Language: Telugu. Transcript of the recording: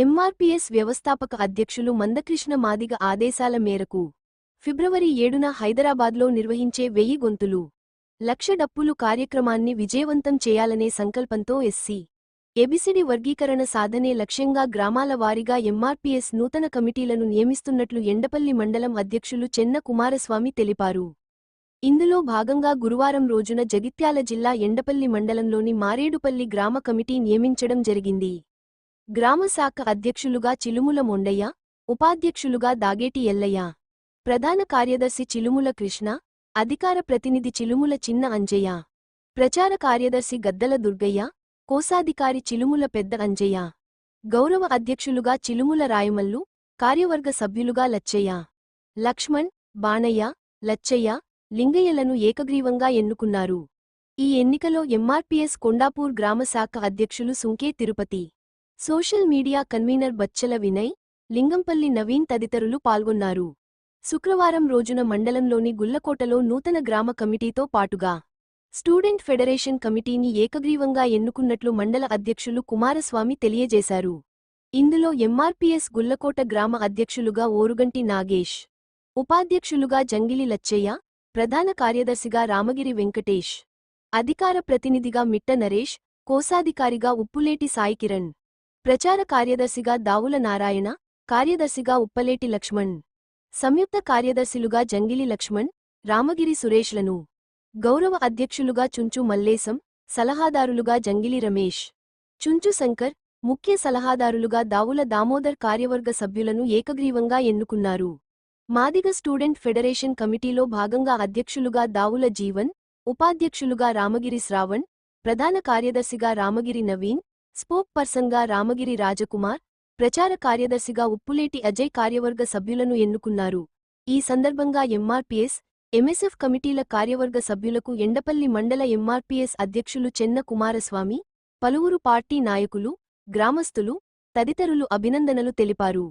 ఎంఆర్పీఎస్ వ్యవస్థాపక అధ్యక్షులు మందకృష్ణ మాదిగ ఆదేశాల మేరకు ఫిబ్రవరి ఏడున హైదరాబాద్లో నిర్వహించే వెయ్యి గొంతులు లక్ష డప్పులు కార్యక్రమాన్ని విజయవంతం చేయాలనే సంకల్పంతో ఎస్సీ ఎబిసిడి వర్గీకరణ సాధనే లక్ష్యంగా గ్రామాల వారీగా ఎంఆర్పీఎస్ నూతన కమిటీలను నియమిస్తున్నట్లు ఎండపల్లి మండలం అధ్యక్షులు చెన్న కుమారస్వామి తెలిపారు. ఇందులో భాగంగా గురువారం రోజున జగిత్యాల జిల్లా ఎండపల్లి మండలంలోని మారేడుపల్లి గ్రామ కమిటీ నియమించడం జరిగింది. గ్రామశాఖ అధ్యక్షులుగా చిలుముల మొండయ్య ఉపాధ్యక్షులుగా దాగేటి ఎల్లయ్య. ప్రధాన కార్యదర్శి చిలుముల కృష్ణ అధికార ప్రతినిధి చిలుముల చిన్న అంజయ్య. ప్రచార కార్యదర్శి గద్దల దుర్గయ్య కోశాధికారి చిలుముల పెద్ద అంజయ్య. గౌరవ అధ్యక్షులుగా చిలుముల రాయమల్లు కార్యవర్గ సభ్యులుగా లచ్చయ్య. లక్ష్మణ్ బాణయ్య లచ్చయ్య లింగయ్యలను ఏకగ్రీవంగా ఎన్నుకున్నారు. ఈ ఎన్నికలో ఎంఆర్పీఎస్ కొండాపూర్ గ్రామ శాఖ అధ్యక్షులు Sunke Tirupati. Social media convener Bachala Vinay Lingampalli Naveen తదితరులు పాల్గొన్నారు. శుక్రవారం రోజున మండలంలోని గుల్లకోటలో నూతన గ్రామ కమిటీతో పాటుగా స్టూడెంట్ ఫెడరేషన్ కమిటీని ఏకగ్రీవంగా ఎన్నుకున్నట్లు మండల అధ్యక్షులు కుమారస్వామి తెలియజేశారు. ఇందులో ఎంఆర్పీఎస్ గుల్లకోట గ్రామ అధ్యక్షులుగా ఓరుగంటి నాగేష్ ఉపాధ్యక్షులుగా జంగిలి లచ్చయ్య ప్రధాన కార్యదర్శిగా రామగిరి వెంకటేష్ అధికార ప్రతినిధిగా మిట్ట నరేష్ కోశాధికారిగా ఉప్పులేటి సాయికిరణ్. ప్రచార కార్యదర్శిగా దావుల నారాయణ కార్యదర్శిగా ఉప్పలేటి లక్ష్మణ్ సంయుక్త కార్యదర్శులుగా జంగిలి లక్ష్మణ్ రామగిరి సురేష్లను గౌరవ అధ్యక్షులుగా చుంచు మల్లేశం సలహాదారులుగా జంగిలి రమేష్ చుంచు శంకర్ ముఖ్య సలహాదారులుగా దావుల దామోదర్ కార్యవర్గ సభ్యులను ఏకగ్రీవంగా ఎన్నుకున్నారు. మాదిగ స్టూడెంట్ ఫెడరేషన్ కమిటీలో భాగంగా అధ్యక్షులుగా దావుల జీవన్ ఉపాధ్యక్షులుగా రామగిరి శ్రావణ్ ప్రధాన కార్యదర్శిగా రామగిరి నవీన్ స్పోక్ పర్సన్గా రామగిరి రాజకుమార్ ప్రచార కార్యదర్శిగా ఉప్పులేటి అజయ్ కార్యవర్గ సభ్యులను ఎన్నుకున్నారు. ఈ సందర్భంగా ఎంఆర్పీఎస్ ఎంఎస్ఎఫ్ కమిటీల కార్యవర్గ సభ్యులకు ఎండపల్లి మండల ఎంఆర్పీఎస్ అధ్యక్షులు చెన్న కుమారస్వామి పలువురు పార్టీ నాయకులు గ్రామస్తులు తదితరులు అభినందనలు తెలిపారు.